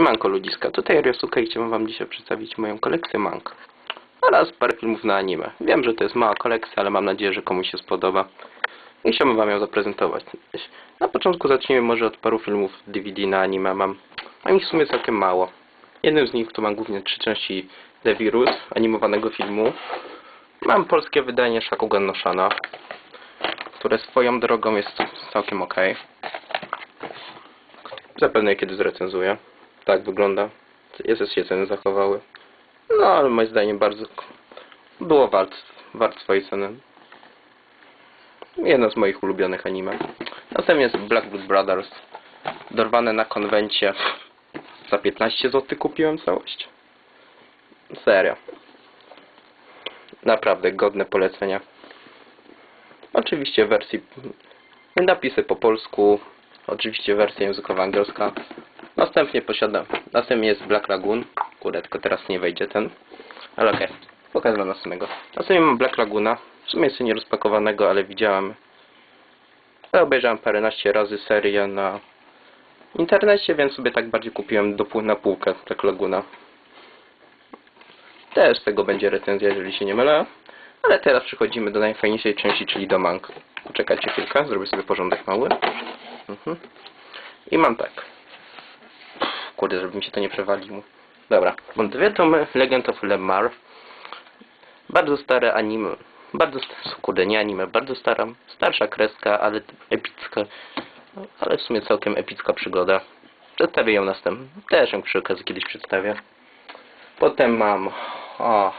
Siemanko ludziska, tutaj Ryosuke i chciałbym wam dzisiaj przedstawić moją kolekcję mang oraz parę filmów na anime. Wiem, że to jest mała kolekcja, ale mam nadzieję, że komuś się spodoba i chciałbym wam ją zaprezentować. Na początku zacznijmy może od paru filmów DVD na anime. Mam, mam ich w sumie całkiem mało. Jednym z nich to mam głównie trzy części The Virus, animowanego filmu. Mam polskie wydanie Shakugan no Shana, które swoją drogą jest całkiem ok. Zapewne kiedy zrecenzuję. Tak wygląda. Jest się ceny zachowały. No ale moim zdaniem bardzo było wart, wart swojej ceny. Jedno z moich ulubionych anime. Następnie jest Blackblood Brothers. Dorwane na konwencie. Za 15 zł kupiłem całość. Serio. Naprawdę godne polecenia. Oczywiście wersji napisy po polsku, oczywiście wersja językowa angielska. Następnie posiadam, następnie jest Black Lagoon, kurde, tylko teraz nie wejdzie ten, ale okej, okay. pokażę dla następnego. Następnie mam Black Laguna, w sumie jeszcze nie rozpakowanego, ale widziałem, ale obejrzałem paręnaście razy serię na internecie, więc sobie tak bardziej kupiłem do pół na półkę Black Laguna. Też z tego będzie recenzja, jeżeli się nie mylę. Ale teraz przechodzimy do najfajniejszej części, czyli do mang. Poczekajcie chwilkę, zrobię sobie porządek mały. Mhm. I mam tak. Kurde, żeby mi się to nie przewaliło. Dobra, mam dwie tomy Legend of Lemar. Bardzo stare anime. Bardzo, st- kurde, nie anime, bardzo stara, starsza kreska, ale epicka. Ale w sumie całkiem epicka przygoda. Przedstawię ją następnie. Też ją przy okazji kiedyś przedstawię. Potem mam... O,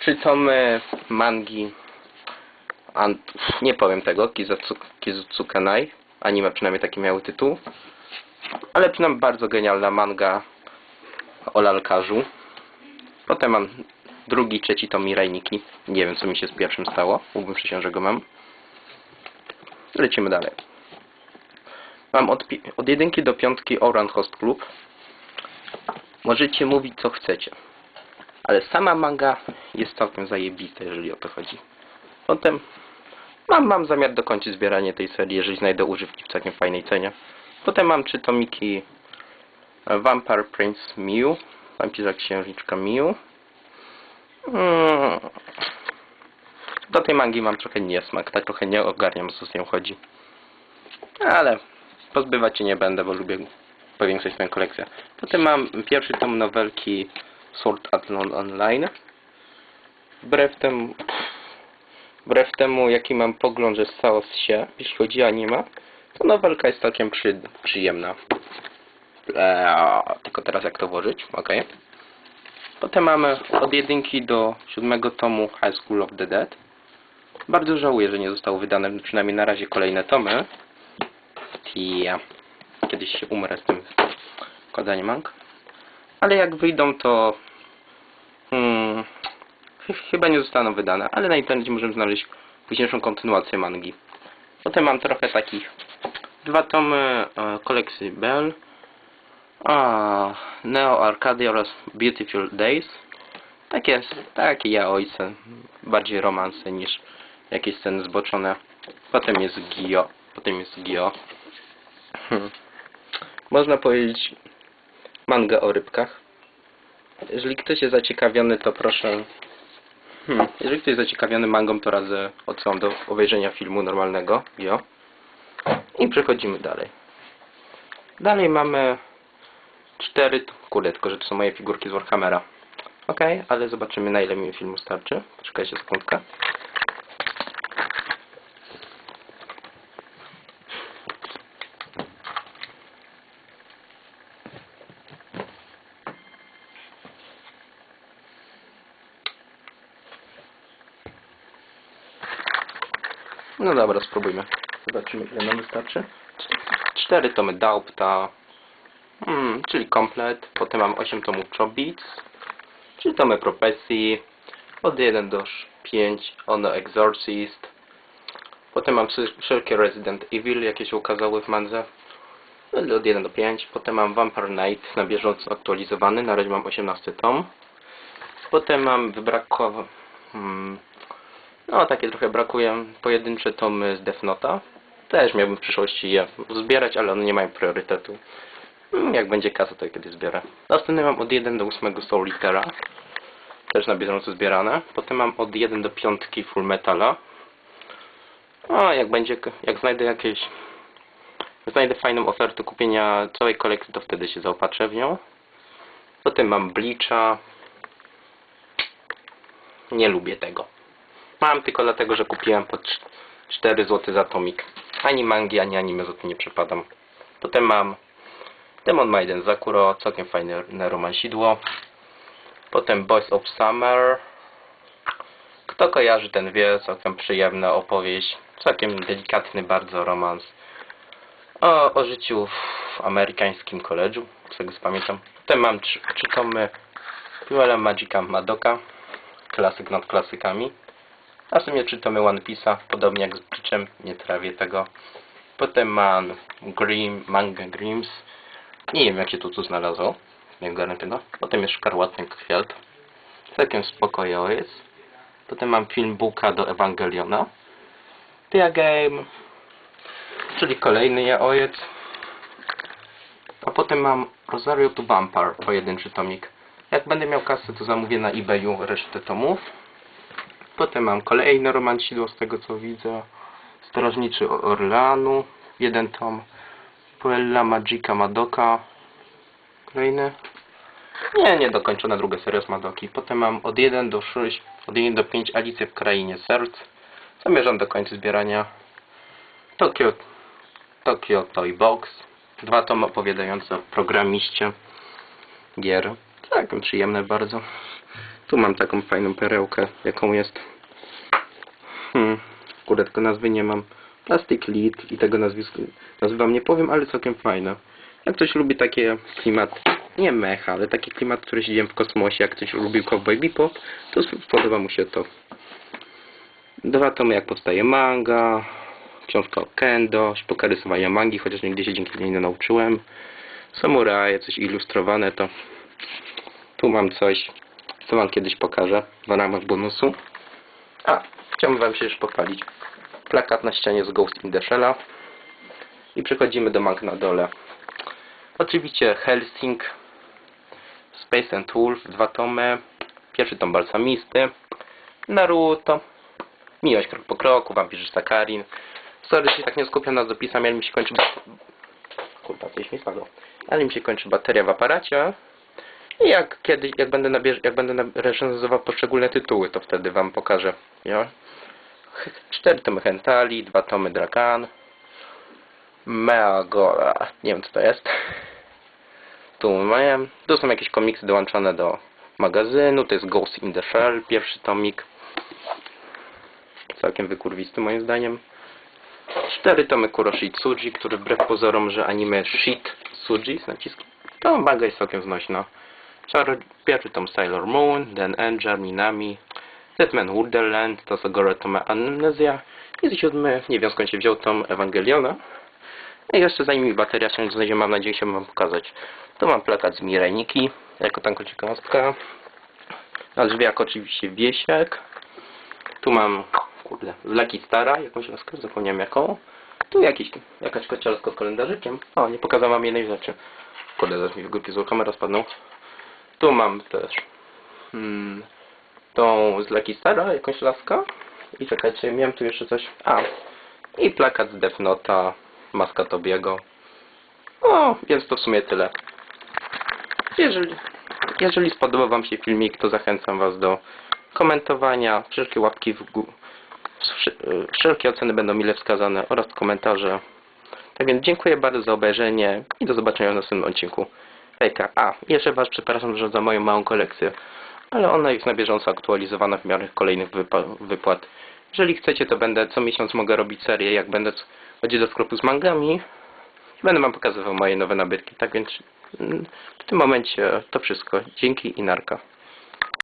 trzy tomy mangi nie powiem tego, Kizutsukanai anime przynajmniej taki miały tytuł ale przynajmniej bardzo genialna manga o lalkarzu. Potem mam drugi, trzeci tom Mirajniki nie wiem co mi się z pierwszym stało. Mógłbym przysiąść, że go mam. Lecimy dalej. Mam od, od jedynki do piątki Orange Host Club. Możecie mówić co chcecie. Ale sama manga jest całkiem zajebista, jeżeli o to chodzi. Potem mam, mam zamiar dokończyć zbieranie tej serii, jeżeli znajdę używki w całkiem fajnej cenie. Potem mam trzy tomiki e, Vampire Prince Miu, Wampirza Księżniczka Miu. Mm. Do tej mangi mam trochę niesmak, tak trochę nie ogarniam, co z nią chodzi. Ale pozbywać się nie będę, bo lubię powiększyć swoją kolekcję. Potem mam pierwszy tom nowelki Sword Art Online. Wbrew temu, wbrew temu jaki mam pogląd, że stało się, jeśli chodzi o anime, to nowelka jest całkiem przy, przyjemna. Eee, tylko teraz jak to włożyć? Ok. Potem mamy od jedynki do siódmego tomu High School of the Dead. Bardzo żałuję, że nie zostało wydane przynajmniej na razie kolejne tomy. Ja kiedyś się umrę z tym składaniem mang. Ale jak wyjdą, to hmm, ch- chyba nie zostaną wydane, ale na internecie możemy znaleźć późniejszą kontynuację mangi. Potem mam trochę takich dwa tomy e, kolekcji Bell, a, Neo Arcadia oraz Beautiful Days. Takie, takie ja ojce, bardziej romanse niż jakieś sceny zboczone. Potem jest Gio, potem jest Gio. Hmm. Można powiedzieć manga o rybkach. Jeżeli ktoś jest zaciekawiony, to proszę. Hmm. Jeżeli ktoś jest zaciekawiony mangą, to radzę odsyłam do obejrzenia filmu normalnego. Jo. I przechodzimy dalej. Dalej mamy cztery. Kurde, tylko że to są moje figurki z Warhammera. Ok, ale zobaczymy na ile mi filmu starczy. Poczekajcie sekundkę. No dobra, spróbujmy. Zobaczymy ile nam wystarczy. Cztery tomy Daupta, hmm, czyli komplet. Potem mam 8 tomów Chobits, czyli tomy profesji. Od 1 do 5 Ono Exorcist. Potem mam wszelkie Resident Evil, jakie się ukazały w mandze. No, Od 1 do 5. Potem mam Vampire Knight na bieżąco aktualizowany. Na razie mam 18 tom. Potem mam wybrakowa... Hmm, no, takie trochę brakuje. Pojedyncze tomy z Death Note'a. Też miałbym w przyszłości je zbierać, ale one nie mają priorytetu. Mm, Jak będzie kasa, to je kiedyś zbiorę. Następnie mam od 1 do 8 Soul Litera. Też na bieżąco zbierane. Potem mam od 1 do 5 Full Metala. A jak będzie, jak znajdę jakieś znajdę fajną ofertę kupienia całej kolekcji, to wtedy się zaopatrzę w nią. Potem mam Bleacha. Nie lubię tego. Mam tylko dlatego, że kupiłem po cz- 4 zł za tomik. Ani mangi, ani anime za to nie przepadam. Potem mam Demon Maiden Zakuro, całkiem fajne romansidło. Potem Boys of Summer. Kto kojarzy, ten wie, całkiem przyjemna opowieść. Całkiem delikatny bardzo romans. O, o życiu w amerykańskim koledżu, z tego pamiętam. Potem mam trzy, trzy tomy Puella Magica Madoka, klasyk nad klasykami. A w sumie trzy tomy One Piece'a, podobnie jak z Bleachem, nie trawię tego. Potem mam Grim, Manga Grims. Nie wiem jak się tu tu znalazło. Nie ogarnę tego. Potem jest Szkarłatny Kwiat. Całkiem spokojnie jest. Potem mam film Buka do Ewangeliona. Tia Game. Czyli kolejny jaojec. A potem mam Rosario to Vampire, pojedynczy tomik. Jak będę miał kasę, to zamówię na eBayu resztę tomów. Potem mam kolejne romancidło z tego co widzę. Strażniczy Orleanu, jeden tom. Puella Magica Madoka. Kolejny. Nie, nie dokończona druga seria z Madoki. Potem mam od 1 do 6, od 1 do 5 Alicję w Krainie Serc. Zamierzam do końca zbierania. Tokyo, Tokyo Toy Box. Dwa tomy opowiadające o programiście gier. Całkiem przyjemne bardzo. Tu mam taką fajną perełkę, jaką jest. Hmm, kurde, tylko nazwy nie mam. Plastic Lead i tego nazwiska nazwy nie powiem, ale całkiem fajne. Jak ktoś lubi takie klimat, nie mecha, ale taki klimat, który się dzieje w kosmosie, jak ktoś lubi Cowboy Bebop, to spodoba mu się to. Dwa tomy jak powstaje manga, książka o kendo, sztuka rysowania mangi, chociaż nigdy się dzięki niej nie nauczyłem. Samuraje, coś ilustrowane to. Tu mam coś, co wam kiedyś pokażę w ramach bonusu. A, chciałbym wam się już pochwalić. Plakat na ścianie z Ghost in the Shell'a. I przechodzimy do mang na dole. Oczywiście Helsing, Space and Wolf, dwa tomy. Pierwszy tom Balsamisty, Naruto, Miłość krok po kroku, Wampirzysta Karin. Sorry, się tak nie skupiam na zapisach, ale mi się kończy... Kurwa, gdzieś mi spadło. Ale mi się kończy bateria w aparacie. I jak kiedy, jak będę nabierz, jak będę recenzował poszczególne tytuły, to wtedy wam pokażę. Ja? Cztery tomy Hentali, dwa tomy Drakan. Meagora, nie wiem co to jest. Tu mają, tu są jakieś komiksy dołączone do magazynu, to jest Ghost in the Shell, pierwszy tomik. Całkiem wykurwisty moim zdaniem. Cztery tomy Kuroshi Tsuji, który wbrew pozorom, że anime Shit Tsuji z naciskiem, to manga jest całkiem znośna. Pierwszy tom Sailor Moon, Den Angel, Minami, Zetman Wonderland, to Sogoro Tome Amnezja i siódmy, nie wiem skąd się wziął tom Ewangeliona. I jeszcze zanim mi bateria się znajdzie, mam nadzieję się wam pokazać. Tu mam plakat z Mireniki, jako taką ciekawostkę. Na drzwiach oczywiście Wiesiek. Tu mam, kurde, z Lucky Stara, jakąś laskę, zapomniałem jaką. Tu jakiś, jakaś kociarska z kalendarzykiem. O, nie pokazałam jednej rzeczy. Kurde, zaraz mi w grupie zła kamera spadną. Tu mam też hmm, tą z Lucky Stara, jakąś laskę. I czekajcie, miałem tu jeszcze coś. A, i plakat z Death Nota, maska Tobiego. O, więc to w sumie tyle. Jeżeli, jeżeli spodobał Wam się filmik, to zachęcam Was do komentowania, wszelkie łapki w górę. Wszelkie oceny będą mile wskazane oraz komentarze. Tak więc dziękuję bardzo za obejrzenie i do zobaczenia w następnym odcinku. Hejka. A, jeszcze Was przepraszam że za moją małą kolekcję, ale ona jest na bieżąco aktualizowana w miarę kolejnych wypłat. Jeżeli chcecie, to będę co miesiąc mogę robić serię, jak będę chodzić do sklepu z mangami. Będę Wam pokazywał moje nowe nabytki. Tak więc mm, w tym momencie to wszystko. Dzięki i narka.